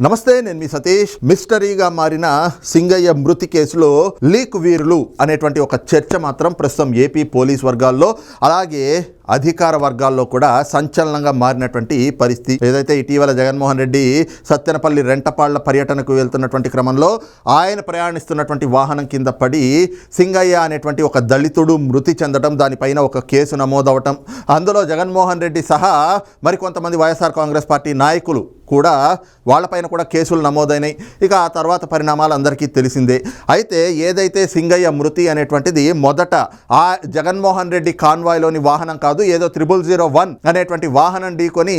నమస్తే నేను మీ సతీష్. మిస్టరీగా మారిన సింగయ్య మృతి కేసులో లీక్ వీరులు అనేటువంటి ఒక చర్చ మాత్రం ప్రస్తుతం ఏపీ పోలీస్ వర్గాల్లో. అలాగే అధికార వర్గాల్లో కూడా సంచలనంగా మారినటువంటి పరిస్థితి. ఏదైతే ఇటీవల జగన్మోహన్ రెడ్డి సత్తెనపల్లి రెంటపాళ్ళ పర్యటనకు వెళ్తున్నటువంటి క్రమంలో ఆయన ప్రయాణిస్తున్నటువంటి వాహనం కింద పడి సింగయ్య అనేటువంటి ఒక దళితుడు మృతి చెందడం దానిపైన ఒక కేసు నమోదవటం. అందులో జగన్మోహన్ రెడ్డి సహా మరికొంతమంది వైఎస్ఆర్ కాంగ్రెస్ పార్టీ నాయకులు కూడా వాళ్ళపైన కూడా కేసులు నమోదైనాయి. ఇక ఆ తర్వాత పరిణామాలు అందరికీ తెలిసిందే. అయితే ఏదైతే సింగయ్య మృతి అనేటువంటిది మొదట ఆ జగన్మోహన్ రెడ్డి కాన్వాయ్లోని వాహనం కాదు ఏదో త్రిబుల్ జీరో వన్ అనేటువంటి వాహనం ఢీకొని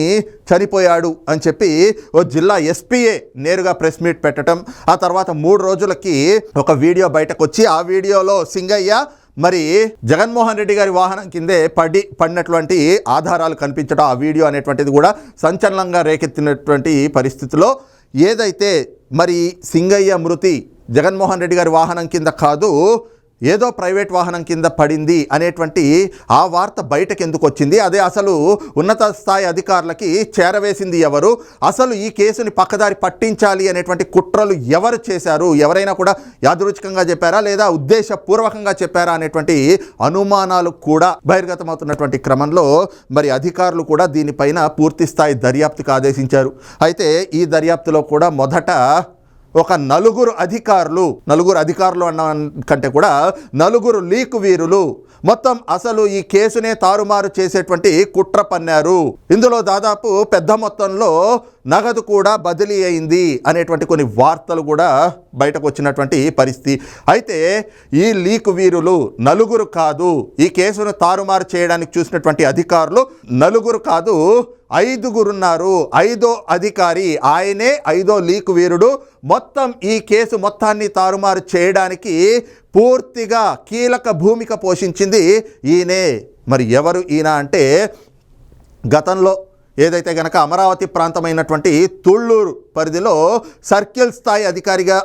చనిపోయాడు అని చెప్పి ఓ జిల్లా ఎస్పీఏ నేరుగా ప్రెస్ మీట్ పెట్టడం. ఆ తర్వాత మూడు రోజులకి ఒక వీడియో బయటకు వచ్చి ఆ వీడియోలో సింగయ్య మరి జగన్మోహన్ రెడ్డి గారి వాహనం కిందే పడి పడినటువంటి ఆధారాలు కనిపించడం ఆ వీడియో అనేటువంటిది కూడా సంచలనంగా రేకెత్తినటువంటి పరిస్థితిలో ఏదైతే మరి సింగయ్య మృతి జగన్మోహన్ రెడ్డి గారి వాహనం కింద కాదు ఏదో ప్రైవేట్ వాహనం కింద పడింది అనేటువంటి ఆ వార్త బయటకు ఎందుకు వచ్చింది అదే అసలు ఉన్నత స్థాయి అధికారులకి చేరవేసింది ఎవరు? అసలు ఈ కేసుని పక్కదారి పట్టించాలి అనేటువంటి కుట్రలు ఎవరు చేశారు? ఎవరైనా కూడా యాదృచ్ఛికంగా చెప్పారా? లేదా ఉద్దేశపూర్వకంగా చెప్పారా? అనేటువంటి అనుమానాలు కూడా బహిర్గతమవుతున్నటువంటి క్రమంలో మరి అధికారులు కూడా దీనిపైన పూర్తి స్థాయి దర్యాప్తుకు ఆదేశించారు. అయితే ఈ దర్యాప్తులో కూడా మొదట ఒక నలుగురు అధికారులు నలుగురు అధికారులు అన్న కంటే కూడా నలుగురు లీక్ వీరులు మొత్తం అసలు ఈ కేసునే తారుమారు చేసేటువంటి కుట్ర పన్నారు. ఇందులో దాదాపు పెద్ద మొత్తంలో నగదు కూడా బదిలీ అయింది అనేటువంటి కొన్ని వార్తలు కూడా బయటకు వచ్చినటువంటి పరిస్థితి. అయితే ఈ లీక్ వీరులు నలుగురు కాదు ఈ కేసును తారుమారు చేయడానికి చూసినటువంటి అధికారులు నలుగురు కాదు ఐదుగురున్నారు. ఐదో అధికారి ఆయనే ఐదో లీక్ వీరుడు మొత్తం ఈ కేసు మొత్తాన్ని తారుమారు చేయడానికి పూర్తిగా కీలక భూమిక పోషించింది ఈయనే. మరి ఎవరు ఈయన అంటే గతంలో ఏదైతే గనక అమరావతి ప్రాంతమైనటువంటి తుళ్ళూరు పరిధిలో సర్కిల్ స్థాయి అధికారిగా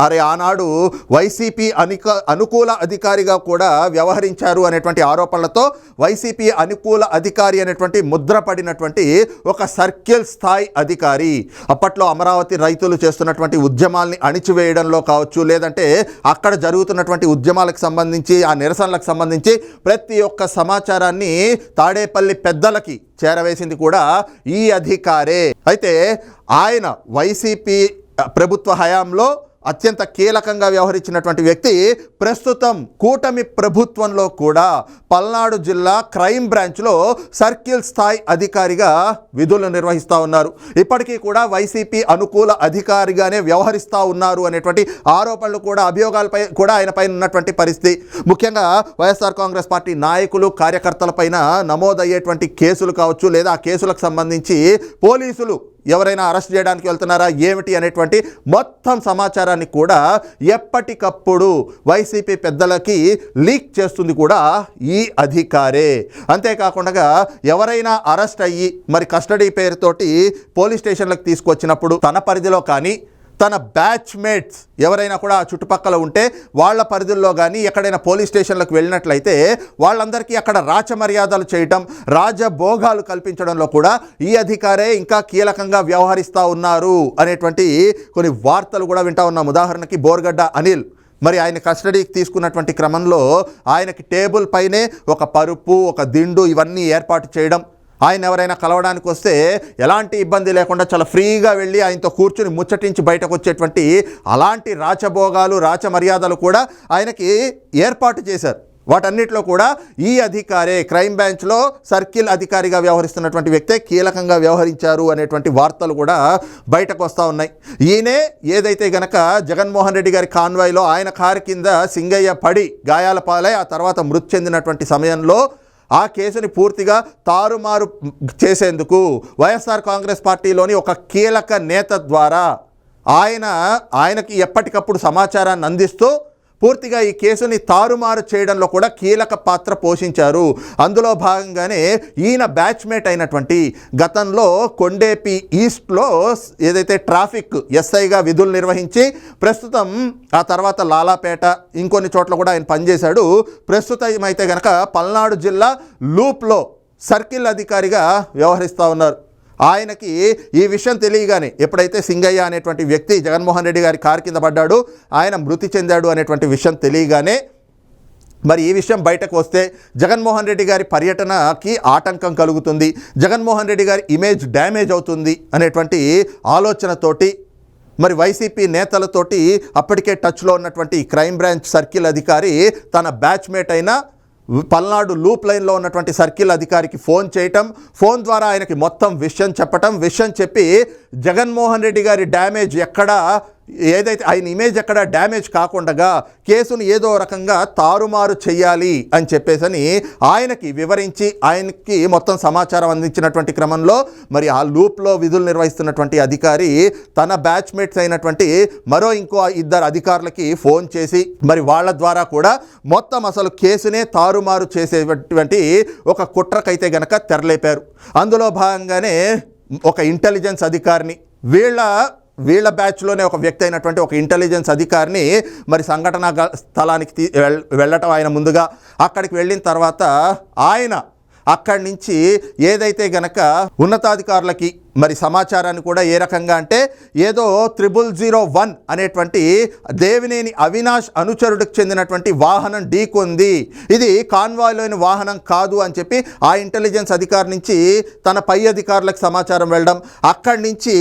అరే ఆనాడు వైసీపీ అనిక అనుకూల అధికారిగా కూడా వ్యవహరించారు అనేటువంటి ఆరోపణలతో వైసీపీ అనుకూల అధికారి అనేటువంటి ముద్ర పడినటువంటి ఒక సర్కిల్ స్థాయి అధికారి అప్పట్లో అమరావతి రైతులు చేస్తున్నటువంటి ఉద్యమాల్ని అణిచివేయడంలో కావచ్చు లేదంటే అక్కడ జరుగుతున్నటువంటి ఉద్యమాలకు సంబంధించి ఆ నిరసనలకు సంబంధించి ప్రతి ఒక్క సమాచారాన్ని తాడేపల్లి పెద్దలకి చేరవేసింది కూడా ఈ అధికారే. అయితే ఆయన వైసీపీ ప్రభుత్వ హయాంలో అత్యంత కీలకంగా వ్యవహరించినటువంటి వ్యక్తి ప్రస్తుతం కూటమి ప్రభుత్వంలో కూడా పల్నాడు జిల్లా క్రైమ్ బ్రాంచ్లో సర్కిల్ స్థాయి అధికారిగా విధులు నిర్వహిస్తూ ఉన్నారు. ఇప్పటికీ కూడా వైసీపీ అనుకూల అధికారిగానే వ్యవహరిస్తూ ఉన్నారు అనేటువంటి ఆరోపణలు కూడా అభియోగాలపై కూడా ఆయన పైన ఉన్నటువంటి పరిస్థితి. ముఖ్యంగా వైఎస్ఆర్ కాంగ్రెస్ పార్టీ నాయకులు కార్యకర్తలపైన నమోదయ్యేటువంటి కేసులు కావచ్చు లేదా ఆ కేసులకు సంబంధించి పోలీసులు ఎవరైనా అరెస్ట్ చేయడానికి వెళ్తున్నారా ఏమిటి అనేటువంటి మొత్తం సమాచారాన్ని కూడా ఎప్పటికప్పుడు వైసీపీ పెద్దలకి లీక్ చేస్తుంది కూడా ఈ అధికారే. అంతేకాకుండా ఎవరైనా అరెస్ట్ అయ్యి మరి కస్టడీ పేరుతోటి పోలీస్ స్టేషన్లకు తీసుకొచ్చినప్పుడు తన పరిధిలో కానీ తన బ్యాచ్మేట్స్ ఎవరైనా కూడా ఆ చుట్టుపక్కల ఉంటే వాళ్ళ పరిధుల్లో కానీ ఎక్కడైనా పోలీస్ స్టేషన్లకు వెళ్ళినట్లయితే వాళ్ళందరికీ అక్కడ రాచ మర్యాదలు చేయటం రాజభోగాలు కల్పించడంలో కూడా ఈ అధికారే ఇంకా కీలకంగా వ్యవహరిస్తూ ఉన్నారు అనేటువంటి కొన్ని వార్తలు కూడా వింటా ఉన్నాం. ఉదాహరణకి బోర్గడ్డ అనిల్. మరి ఆయన కస్టడీకి తీసుకున్నటువంటి క్రమంలో ఆయనకి టేబుల్ పైనే ఒక పరుపు ఒక దిండు ఇవన్నీ ఏర్పాటు చేయడం ఆయన ఎవరైనా కలవడానికి వస్తే ఎలాంటి ఇబ్బంది లేకుండా చాలా ఫ్రీగా వెళ్ళి ఆయనతో కూర్చుని ముచ్చటించి బయటకు వచ్చేటువంటి అలాంటి రాచభోగాలు రాచ మర్యాదలు కూడా ఆయనకి ఏర్పాటు చేశారు. వాటన్నిటిలో కూడా ఈ అధికారే క్రైమ్ బ్రాంచ్లో సర్కిల్ అధికారిగా వ్యవహరిస్తున్నటువంటి వ్యక్తే కీలకంగా వ్యవహరించారు అనేటువంటి వార్తలు కూడా బయటకు వస్తూ ఉన్నాయి. ఈయనే ఏదైతే గనక జగన్మోహన్ రెడ్డి గారి కాన్వాయ్లో ఆయన కారు కింద సింగయ్య పడి గాయాల పాలై ఆ తర్వాత మృతి చెందినటువంటి సమయంలో ఆ కేసుని పూర్తిగా తారుమారు చేసేందుకు వైఎస్ఆర్ కాంగ్రెస్ పార్టీలోని ఒక కీలక నేత ద్వారా ఆయన ఆయనకి ఎప్పటికప్పుడు సమాచారాన్ని అందిస్తూ పూర్తిగా ఈ కేసుని తారుమారు చేయడంలో కూడా కీలక పాత్ర పోషించారు. అందులో భాగంగానే ఈయన బ్యాచ్మేట్ అయినటువంటి గతంలో కొండేపి ఈస్ట్లో ఏదైతే ట్రాఫిక్ ఎస్ఐగా విధులు నిర్వహించి ప్రస్తుతం ఆ తర్వాత లాలాపేట ఇంకొన్ని చోట్ల కూడా ఆయన పనిచేశాడు. ప్రస్తుతం అయితే గనక పల్నాడు జిల్లా లూప్లో సర్కిల్ అధికారిగా వ్యవహరిస్తూ ఉన్నారు. ఆయనకి ఈ విషయం తెలియగానే ఎప్పుడైతే సింగయ్య అనేటువంటి వ్యక్తి జగన్మోహన్ రెడ్డి గారి కారు కింద పడ్డాడు ఆయన మృతి చెందాడు అనేటువంటి విషయం తెలియగానే మరి ఈ విషయం బయటకు వస్తే జగన్మోహన్ రెడ్డి గారి పర్యటనకి ఆటంకం కలుగుతుంది జగన్మోహన్ రెడ్డి గారి ఇమేజ్ డ్యామేజ్ అవుతుంది అనేటువంటి ఆలోచనతోటి మరి వైసీపీ నేతలతోటి అప్పటికే టచ్లో ఉన్నటువంటి క్రైమ్ బ్రాంచ్ సర్కిల్ అధికారి తన బ్యాచ్మేట్ అయిన పల్నాడు లూప్ లైన్లో ఉన్నటువంటి సర్కిల్ అధికారికి ఫోన్ చేయటం ఫోన్ ద్వారా ఆయనకి మొత్తం విషయం చెప్పటం విషయం చెప్పి జగన్మోహన్ రెడ్డి గారి డ్యామేజ్ ఎక్కడా ఏదైతే ఆయన ఇమేజ్ ఎక్కడ డ్యామేజ్ కాకుండా కేసును ఏదో రకంగా తారుమారు చేయాలి అని చెప్పేసని ఆయనకి వివరించి ఆయనకి మొత్తం సమాచారం అందించినటువంటి క్రమంలో మరి ఆ లూప్లో విధులు నిర్వహిస్తున్నటువంటి అధికారి తన బ్యాచ్మేట్స్ అయినటువంటి మరో ఇంకో ఇద్దరు అధికారులకి ఫోన్ చేసి మరి వాళ్ళ ద్వారా కూడా మొత్తం అసలు కేసునే తారుమారు చేసేటువంటి ఒక కుట్రకైతే గనక తెరలేపారు. అందులో భాగంగానే ఒక ఇంటెలిజెన్స్ అధికారిని వీళ్ళ వీళ్ళ బ్యాచ్లోనే ఒక వ్యక్తి అయినటువంటి ఒక ఇంటెలిజెన్స్ అధికారిని మరి సంఘటన స్థలానికి తీ వెళ్- వెళ్ళటం ఆయన ముందుగా అక్కడికి వెళ్ళిన తర్వాత ఆయన అక్కడి నుంచి ఏదైతే గనక ఉన్నతాధికారులకి మరి సమాచారాన్ని కూడా ఏ రకంగా అంటే ఏదో త్రిబుల్ జీరో వన్ అనేటువంటి దేవినేని అవినాష్ అనుచరుడికి చెందినటువంటి వాహనం ఢీకొంది. ఇది కాన్వాయ్లోని వాహనం కాదు అని చెప్పి ఆ ఇంటెలిజెన్స్ అధికారి నుంచి తన పై అధికారులకు సమాచారం వెళ్ళడం. అక్కడి నుంచి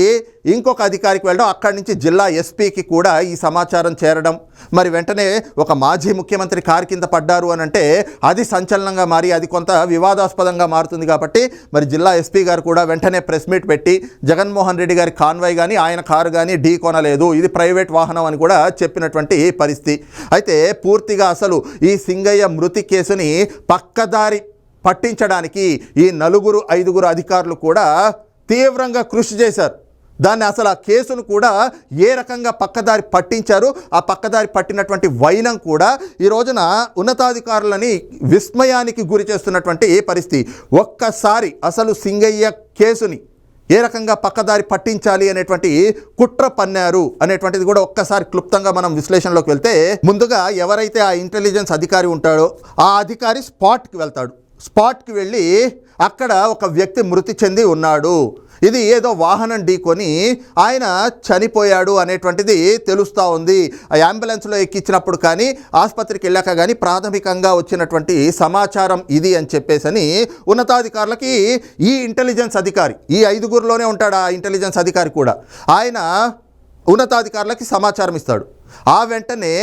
ఇంకొక అధికారికి వెళ్ళడం అక్కడి నుంచి జిల్లా ఎస్పీకి కూడా ఈ సమాచారం చేరడం. మరి వెంటనే ఒక మాజీ ముఖ్యమంత్రి కారు కింద పడ్డారు అని అంటే అది సంచలనంగా మారి అది కొంత వివాదాస్పదంగా మారుతుంది కాబట్టి మరి జిల్లా ఎస్పీ గారు కూడా వెంటనే ప్రెస్ మీట్ పెట్టి జగన్మోహన్ రెడ్డి గారి కాన్వాయ్ కానీ ఆయన కారు కానీ ఢీ కొనలేదు ఇది ప్రైవేట్ వాహనం అని కూడా చెప్పినటువంటి పరిస్థితి. అయితే పూర్తిగా అసలు ఈ సింగయ్య మృతి కేసుని పక్కదారి పట్టించడానికి ఈ నలుగురు ఐదుగురు అధికారులు కూడా తీవ్రంగా కృషి చేశారు. దాన్ని అసలు ఆ కేసును కూడా ఏ రకంగా పక్కదారి పట్టించారు? ఆ పక్కదారి పట్టినటువంటి వైనం కూడా ఈ రోజున ఉన్నతాధికారులని విస్మయానికి గురి చేస్తున్నటువంటి ఏ పరిస్థితి? ఒక్కసారి అసలు సింగయ్య కేసుని ఏ రకంగా పక్కదారి పట్టించాలి అనేటువంటి కుట్ర పన్నారు అనేటువంటిది కూడా ఒక్కసారి క్లుప్తంగా మనం విశ్లేషణలోకి వెళ్తే ముందుగా ఎవరైతే ఆ ఇంటెలిజెన్స్ అధికారి ఉంటాడో ఆ అధికారి స్పాట్కి వెళ్తాడు. స్పాట్కి వెళ్ళి అక్కడ ఒక వ్యక్తి మృతి చెంది ఉన్నాడు. ఇది ఏదో వాహనం ఢీకొని ఆయన చనిపోయాడు అనేటువంటిది తెలుస్తూ ఉంది. ఆ అంబులెన్స్లో ఎక్కించినప్పుడు కానీ ఆసుపత్రికి వెళ్ళాక కానీ ప్రాథమికంగా వచ్చినటువంటి సమాచారం ఇది అని చెప్పేసని ఉన్నతాధికారులకి ఈ ఇంటెలిజెన్స్ అధికారి ఈ ఐదుగురిలోనే ఉంటాడు ఆ ఇంటెలిజెన్స్ అధికారి కూడా. ఆయన ఉన్నతాధికారులకి సమాచారం ఇస్తాడు. ఆ వెంటనే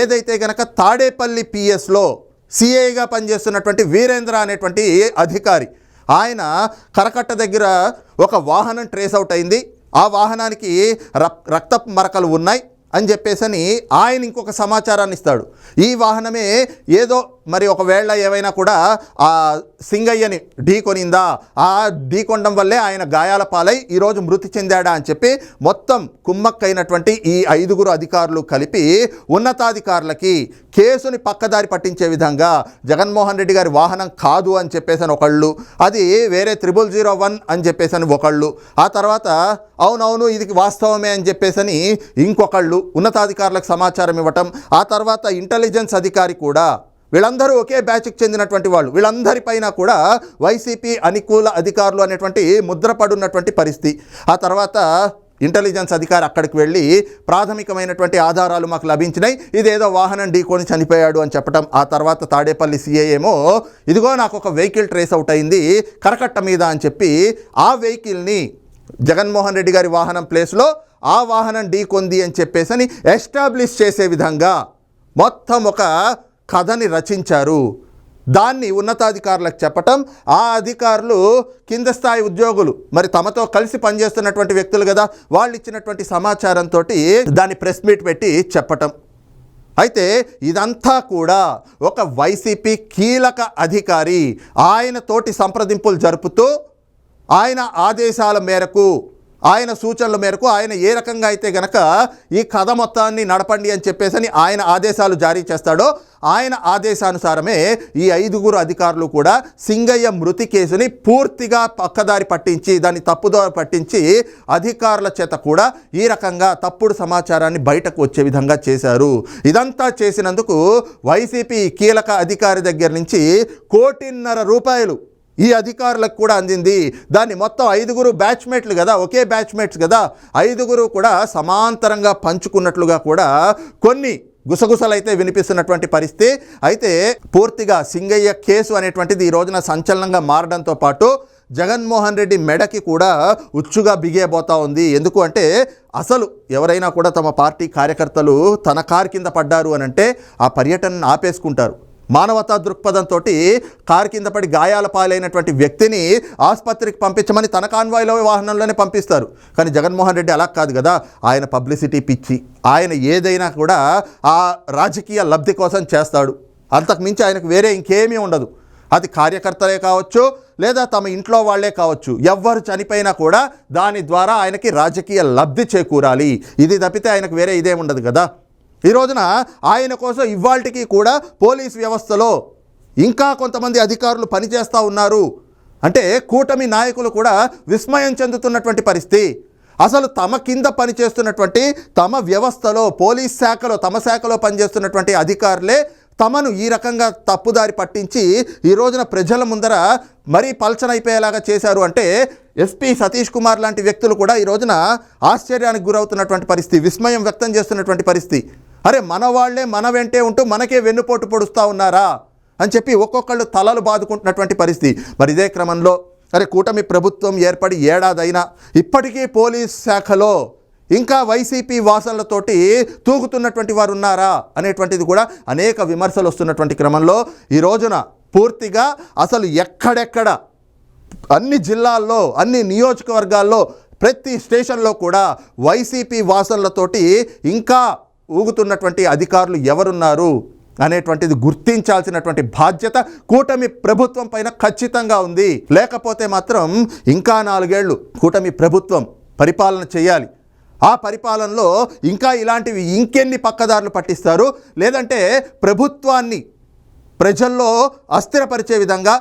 ఏదైతే గనక తాడేపల్లి పిఎస్లో సిఐగా పనిచేస్తున్నటువంటి వీరేంద్ర అనేటువంటి అధికారి. ఆయన కరకట్ట దగ్గర ఒక వాహనం ట్రేస్ అవుట్ అయింది. ఆ వాహనానికి రక్ మరకలు ఉన్నాయి అని చెప్పేసని ఆయన ఇంకొక సమాచారాన్ని ఇస్తాడు. ఈ వాహనమే ఏదో మరి ఒకవేళ ఏవైనా కూడా ఆ సింగయ్యని ఢీకొనిందా ఆ ఢీకొనడం వల్లే ఆయన గాయాల పాలై ఈరోజు మృతి చెందాడా అని చెప్పి మొత్తం కుమ్మక్కైనటువంటి ఈ ఐదుగురు అధికారులు కలిపి ఉన్నతాధికారులకి కేసుని పక్కదారి పట్టించే విధంగా జగన్మోహన్ రెడ్డి గారి వాహనం కాదు అని చెప్పేసని ఒకళ్ళు అది వేరే త్రిబుల్ జీరో వన్ అని చెప్పేసని ఒకళ్ళు ఆ తర్వాత అవునవును ఇది వాస్తవమే అని చెప్పేసని ఇంకొకళ్ళు ఉన్నతాధికారులకు సమాచారం ఇవ్వటం ఆ తర్వాత ఇంటెలిజెన్స్ అధికారి కూడా వీళ్ళందరూ ఒకే బ్యాచ్కి చెందినటువంటి వాళ్ళు. వీళ్ళందరిపైన కూడా వైసీపీ అనుకూల అధికారులు అనేటువంటి ముద్రపడున్నటువంటి పరిస్థితి. ఆ తర్వాత ఇంటెలిజెన్స్ అధికారి అక్కడికి వెళ్ళి ప్రాథమికమైనటువంటి ఆధారాలు మాకు లభించినాయి. ఇదేదో వాహనం ఢీకొని చనిపోయాడు అని చెప్పటం. ఆ తర్వాత తాడేపల్లి సిఐ ఏమో ఇదిగో నాకు ఒక వెహికల్ ట్రేస్ అవుట్ అయింది కరకట్ట మీద అని చెప్పి ఆ వెహికల్ని జగన్మోహన్ రెడ్డి గారి వాహనం ప్లేస్లో ఆ వాహనం ఢీకొంది అని చెప్పేసి అని ఎస్టాబ్లిష్ చేసే విధంగా మొత్తం ఒక కథని రచించారు. దాన్ని ఉన్నతాధికారులకు చెప్పటం ఆ అధికారులు కింద స్థాయి ఉద్యోగులు మరి తమతో కలిసి పనిచేస్తున్నటువంటి వ్యక్తులు కదా వాళ్ళు ఇచ్చినటువంటి సమాచారంతో దాన్ని ప్రెస్ మీట్ పెట్టి చెప్పటం. అయితే ఇదంతా కూడా ఒక వైసీపీ కీలక అధికారి ఆయన తోటి సంప్రదింపులు జరుపుతూ ఆయన ఆదేశాల మేరకు ఆయన సూచనల మేరకు ఆయన ఏ రకంగా అయితే గనక ఈ కథ మొత్తాన్ని నడపండి అని చెప్పేసి ఆయన ఆదేశాలు జారీ చేస్తాడో ఆయన ఆదేశానుసారమే ఈ ఐదుగురు అధికారులు కూడా సింగయ్య మృతి కేసుని పూర్తిగా పక్కదారి పట్టించి దాన్ని తప్పుదారి పట్టించి అధికారుల చేత కూడా ఈ రకంగా తప్పుడు సమాచారాన్ని బయటకు వచ్చే విధంగా చేశారు. ఇదంతా చేసినందుకు వైసీపీ కీలక అధికారి దగ్గర నుంచి కోటిన్నర రూపాయలు ఈ అధికారులకు కూడా అందింది. దాన్ని మొత్తం ఐదుగురు బ్యాచ్మేట్లు కదా ఒకే బ్యాచ్మేట్స్ కదా ఐదుగురు కూడా సమాంతరంగా పంచుకున్నట్లుగా కూడా కొన్ని గుసగుసలైతే వినిపిస్తున్నటువంటి పరిస్థితి. అయితే పూర్తిగా సింగయ్య కేసు అనేటువంటిది ఈ రోజున సంచలనంగా మారడంతో పాటు జగన్మోహన్ రెడ్డి మెడకి కూడా ఉచ్చుగా బిగేబోతా ఉంది. ఎందుకు అంటే అసలు ఎవరైనా కూడా తమ పార్టీ కార్యకర్తలు తన కారు కింద పడ్డారు అని అంటే ఆ పర్యటనను ఆపేసుకుంటారు. మానవతా దృక్పథంతో కారు కింద పడి గాయాల పాలైనటువంటి వ్యక్తిని ఆసుపత్రికి పంపించమని తన కాన్వాయ్లో వాహనంలోనే పంపిస్తారు. కానీ జగన్మోహన్ రెడ్డి అలా కాదు కదా. ఆయన పబ్లిసిటీ పిచ్చి. ఆయన ఏదైనా కూడా ఆ రాజకీయ లబ్ధి కోసం చేస్తాడు. అంతకుమించి ఆయనకు వేరే ఇంకేమీ ఉండదు. అది కార్యకర్తలే కావచ్చు లేదా తమ ఇంట్లో వాళ్ళే కావచ్చు. ఎవ్వరు చనిపోయినా కూడా దాని ద్వారా ఆయనకి రాజకీయ లబ్ధి చేకూరాలి. ఇది తప్పితే ఆయనకు వేరే ఇదేముండదు ఉండదు కదా. ఈ రోజున ఆయన కోసం ఇవాళకి కూడా పోలీస్ వ్యవస్థలో ఇంకా కొంతమంది అధికారులు పనిచేస్తూ ఉన్నారు. అంటే కూటమి నాయకులు కూడా విస్మయం చెందుతున్నటువంటి పరిస్థితి. అసలు తమ కింద పనిచేస్తున్నటువంటి తమ వ్యవస్థలో పోలీస్ శాఖలో తమ శాఖలో పనిచేస్తున్నటువంటి అధికారులే తమను ఈ రకంగా తప్పుదారి పట్టించి ఈ రోజున ప్రజల ముందర మరీ పల్చనైపోయేలాగా చేశారు అంటే ఎస్పీ సతీష్ కుమార్ లాంటి వ్యక్తులు కూడా ఈ రోజున ఆశ్చర్యానికి గురవుతున్నటువంటి పరిస్థితి విస్మయం వ్యక్తం చేస్తున్నటువంటి పరిస్థితి. అరే మన వాళ్ళే మన వెంటే ఉంటూ మనకే వెన్నుపోటు పొడుస్తూ ఉన్నారా అని చెప్పి ఒక్కొక్కళ్ళు తలలు బాదుకుంటున్నటువంటి పరిస్థితి. మరి ఇదే క్రమంలో అరే కూటమి ప్రభుత్వం ఏర్పడి ఏడాదైనా ఇప్పటికీ పోలీస్ శాఖలో ఇంకా వైసీపీ వాసనలతోటి తూగుతున్నటువంటి వారు ఉన్నారా అనేటువంటిది కూడా అనేక విమర్శలు వస్తున్నటువంటి క్రమంలో ఈ రోజున పూర్తిగా అసలు ఎక్కడెక్కడ అన్ని జిల్లాల్లో అన్ని నియోజకవర్గాల్లో ప్రతి స్టేషన్లో కూడా వైసీపీ వాసనలతోటి ఇంకా ఊగుతున్నటువంటి అధికారులు ఎవరున్నారు అనేటువంటిది గుర్తించాల్సినటువంటి బాధ్యత కూటమి ప్రభుత్వం పైన ఖచ్చితంగా ఉంది. లేకపోతే మాత్రం ఇంకా నాలుగేళ్ళు కూటమి ప్రభుత్వం పరిపాలన చేయాలి. ఆ పరిపాలనలో ఇంకా ఇలాంటివి ఇంకెన్ని పక్కదారులు పట్టిస్తారు? లేదంటే ప్రభుత్వాన్ని ప్రజల్లో అస్థిరపరిచే విధంగా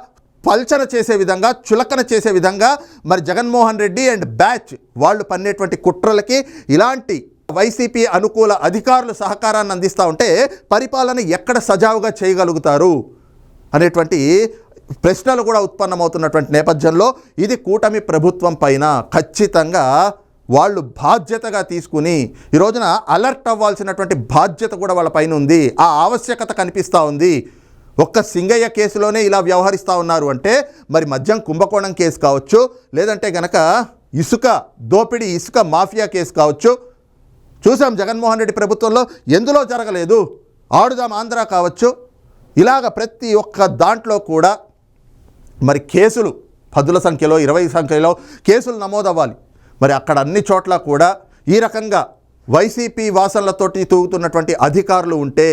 పల్చన చేసే విధంగా చులకన చేసే విధంగా మరి జగన్మోహన్ రెడ్డి అండ్ బ్యాచ్ వాళ్ళు పన్నేటువంటి కుట్రలకి ఇలాంటి వైసీపీ అనుకూల అధికారులు సహకారాన్ని అందిస్తూ ఉంటే పరిపాలన ఎక్కడ సజావుగా చేయగలుగుతారు? అనేటువంటి ప్రశ్నలు కూడా ఉత్పన్నమవుతున్నటువంటి నేపథ్యంలో ఇది కూటమి ప్రభుత్వం పైన ఖచ్చితంగా వాళ్ళు బాధ్యతగా తీసుకుని ఈ రోజున అలర్ట్ అవ్వాల్సినటువంటి బాధ్యత కూడా వాళ్ళ పైన ఉంది. ఆ ఆవశ్యకత కనిపిస్తూ ఉంది. ఒక్క సింగయ్య కేసులోనే ఇలా వ్యవహరిస్తూ ఉన్నారు అంటే మరి మద్యం కుంభకోణం కేసు కావచ్చు లేదంటే గనక ఇసుక దోపిడీ ఇసుక మాఫియా కేసు కావచ్చు చూసాం జగన్మోహన్ రెడ్డి ప్రభుత్వంలో ఎందులో జరగలేదు? ఆడుదాం ఆంధ్ర కావచ్చు. ఇలాగ ప్రతి ఒక్క దాంట్లో కూడా మరి కేసులు పదుల సంఖ్యలో ఇరవై సంఖ్యలో కేసులు నమోదవ్వాలి. మరి అక్కడ అన్ని చోట్ల కూడా ఈ రకంగా వైసీపీ వాసనలతోటి తూగుతున్నటువంటి అధికారులు ఉంటే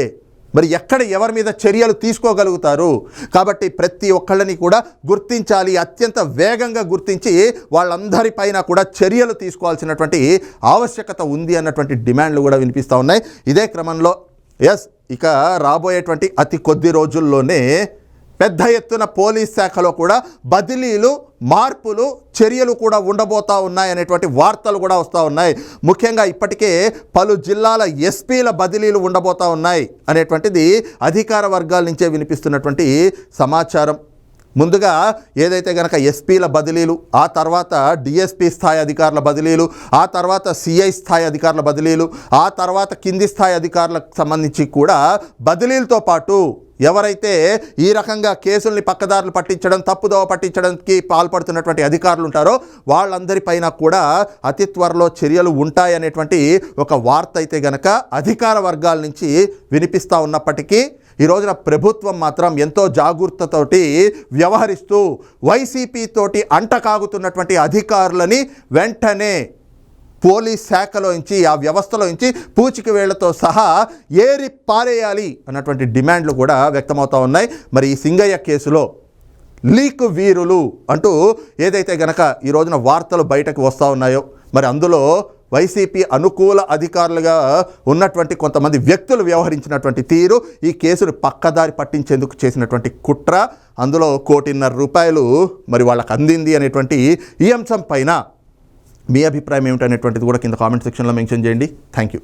మరి ఎక్కడ ఎవరి మీద చర్యలు తీసుకోగలుగుతారు? కాబట్టి ప్రతి ఒక్కళ్ళని కూడా గుర్తించాలి అత్యంత వేగంగా గుర్తించి వాళ్ళందరిపైన కూడా చర్యలు తీసుకోవాల్సినటువంటి ఆవశ్యకత ఉంది అన్నటువంటి డిమాండ్లు కూడా వినిపిస్తూ ఉన్నాయి. ఇదే క్రమంలో ఎస్ ఇక రాబోయేటువంటి అతి కొద్ది రోజుల్లోనే పెద్ద ఎత్తున పోలీస్ శాఖలో కూడా బదిలీలు మార్పులు చర్యలు కూడా ఉండబోతా ఉన్నాయనేటువంటి వార్తలు కూడా వస్తూ ఉన్నాయి. ముఖ్యంగా ఇప్పటికే పలు జిల్లాల ఎస్పీల బదిలీలు ఉండబోతా ఉన్నాయి అనేటువంటిది అధికార వర్గాల నుంచే వినిపిస్తున్నటువంటి సమాచారం. ముందుగా ఏదైతే గనక ఎస్పీల బదిలీలు ఆ తర్వాత డిఎస్పీ స్థాయి అధికారుల బదిలీలు ఆ తర్వాత సిఐ స్థాయి అధికారుల బదిలీలు ఆ తర్వాత కింది స్థాయి అధికారులకు సంబంధించి కూడా బదిలీలతో పాటు ఎవరైతే ఈ రకంగా కేసుల్ని పక్కదారులు పట్టించడం తప్పుదోవ పట్టించడానికి పాల్పడుతున్నటువంటి అధికారులు ఉంటారో వాళ్ళందరిపైన కూడా అతి త్వరలో చర్యలు ఉంటాయనేటువంటి ఒక వార్త అయితే గనక అధికార వర్గాల నుంచి వినిపిస్తూ ఉన్నప్పటికీ ఈ రోజున ప్రభుత్వం మాత్రం ఎంతో జాగ్రత్తతోటి వ్యవహరిస్తూ వైసీపీ తోటి అంటకాగుతున్నటువంటి అధికారులని వెంటనే పోలీస్ శాఖలోంచి ఆ వ్యవస్థలోంచి పూచిక వేళ్ళతో సహా ఏరి పారేయాలి అన్నటువంటి డిమాండ్లు కూడా వ్యక్తమవుతూ ఉన్నాయి. మరి ఈ సింగయ్య కేసులో లీక్ వీరులు అంటూ ఏదైతే గనక ఈ రోజున వార్తలు బయటకు వస్తూ ఉన్నాయో మరి అందులో వైసీపీ అనుకూల అధికారులుగా ఉన్నటువంటి కొంతమంది వ్యక్తులు వ్యవహరించినటువంటి తీరు ఈ కేసును పక్కదారి పట్టించేందుకు చేసినటువంటి కుట్ర అందులో కోటిన్నర రూపాయలు మరి వాళ్ళకు అందింది అనేటువంటి ఈ అంశం పైన మీ అభిప్రాయం ఏమిటనేటువంటిది కూడా కింద కామెంట్ సెక్షన్లో మెన్షన్ చేయండి. Thank you